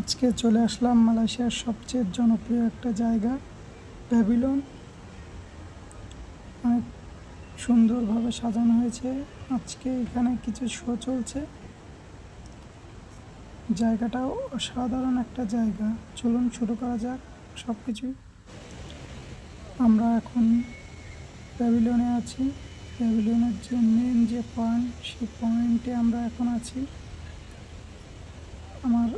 আজকে চলে আসলাম মালয়েশিয়ার সবচেয়ে জনপ্রিয় একটা জায়গা প্যাভিলন অনেক সুন্দরভাবে সাজানো হয়েছে। আজকে এখানে কিছু শো চলছে। জায়গাটাও অসাধারণ একটা জায়গা। চলুন শুরু করা যাক সব কিছুই আমরা এখন প্যাভিলিয়নে আছি। প্যাভিলিয়নের যে মেন যে পয়েন্ট সেই পয়েন্টে আমরা এখন আছি। আমার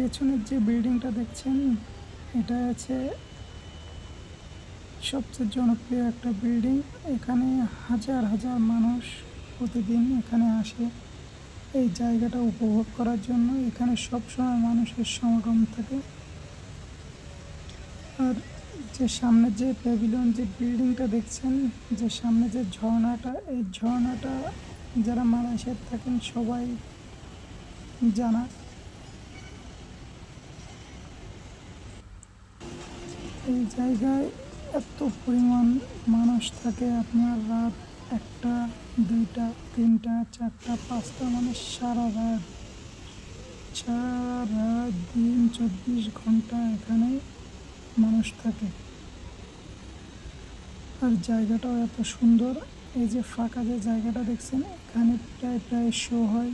পেছনের যে বিল্ডিংটা দেখছেন, এটা আছে সবচেয়ে জনপ্রিয় একটা বিল্ডিং। এখানে হাজার হাজার মানুষ প্রতিদিন এখানে আসে এই জায়গাটা উপভোগ করার জন্য। এখানে সবসময় মানুষের সমাগম থাকে। আর যে সামনে যে প্যাভিলিয়ন যে বিল্ডিংটা দেখছেন, যে সামনে যে ঝর্ণাটা, এই ঝর্ণাটা যারা মালয়েশিয়ার থাকেন সবাই জানা। এই জায়গায় এত পরিমাণ মানুষ থাকে, আপনার রাত একটা, দুইটা, তিনটা, চারটা, পাঁচটা মানে সারা রাত। সারা দিন চব্বিশ ঘণ্টা এখানে মানুষ থাকে। আর জায়গাটাও এত সুন্দর, এই যে ফাঁকা যে জায়গাটা দেখছেন, এখানে প্রায় প্রায় শো হয়।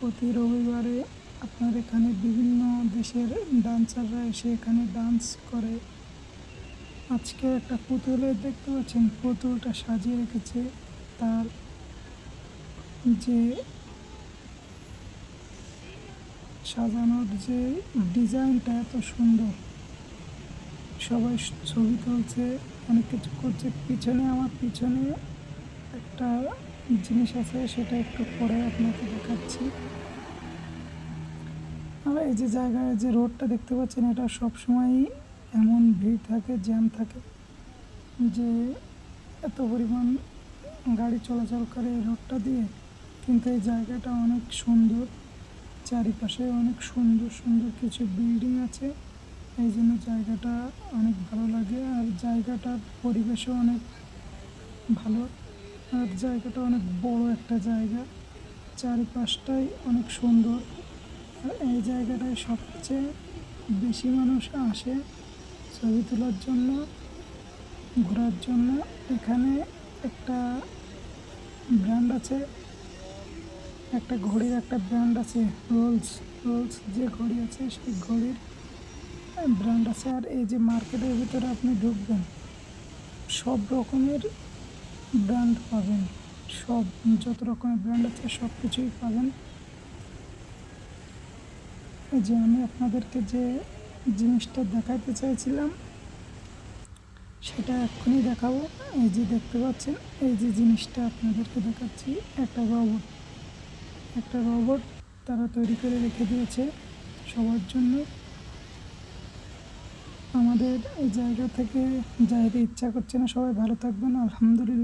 প্রতি রবিবারে আপনার এখানে বিভিন্ন দেশের ডান্সাররা এসে এখানে ডান্স করে। আজকে একটা পুতুলে দেখতে পাচ্ছেন, পুতুলটা সাজিয়ে রেখেছে তার যে সাজানোর যে ডিজাইনটা এত সুন্দর। সবাই ছবি তুলছে, অনেক কিছু করছে। পিছনে আমার পিছনে একটা জিনিস আছে, সেটা একটু পরে আপনাকে দেখাচ্ছি। আর এই যে জায়গায় যে রোডটা দেখতে পাচ্ছেন, এটা সবসময়ই এমন ভিড় থাকে, জ্যাম থাকে, যে এত পরিমাণ গাড়ি চলাচল করে এই রোডটা দিয়ে। কিন্তু এই জায়গাটা অনেক সুন্দর, চারিপাশে অনেক সুন্দর সুন্দর কিছু বিল্ডিং আছে। এই জন্য জায়গাটা অনেক ভালো লাগে, আর জায়গাটার পরিবেশও অনেক ভালো। আর জায়গাটা অনেক বড় একটা জায়গা, চারিপাশটাই অনেক সুন্দর। আর এই জায়গাটায় সবচেয়ে বেশি মানুষ আসে ছবি তোলার জন্য, ঘোরার জন্য। এখানে একটা ব্র্যান্ড আছে। একটা ঘড়ির একটা ব্র্যান্ড আছে রোলস রোলস যে ঘড়ি আছে সেই ঘড়ির ব্র্যান্ড আছে। আর এই যে মার্কেটের ভিতরে আপনি ঢুকবেন, সব রকমের ব্র্যান্ড পাবেন। সব, যত রকমের ব্র্যান্ড আছে সব কিছুই পাবেন। যে আমি আপনাদেরকে যে জিনিসটা দেখাতে চাইছিলাম, সেটা এক্ষুনি দেখাবো। এই যে দেখতে পাচ্ছেন, এই যে জিনিসটা আপনাদেরকে দেখাচ্ছি, একটা রবট একটা রবট তারা তৈরি করে রেখে দিয়েছে সবার জন্য। আমাদের এই জায়গা থেকে যাইতে ইচ্ছা করছে না, সবাই ভালো থাকবেন, আলহামদুলিল্লাহ।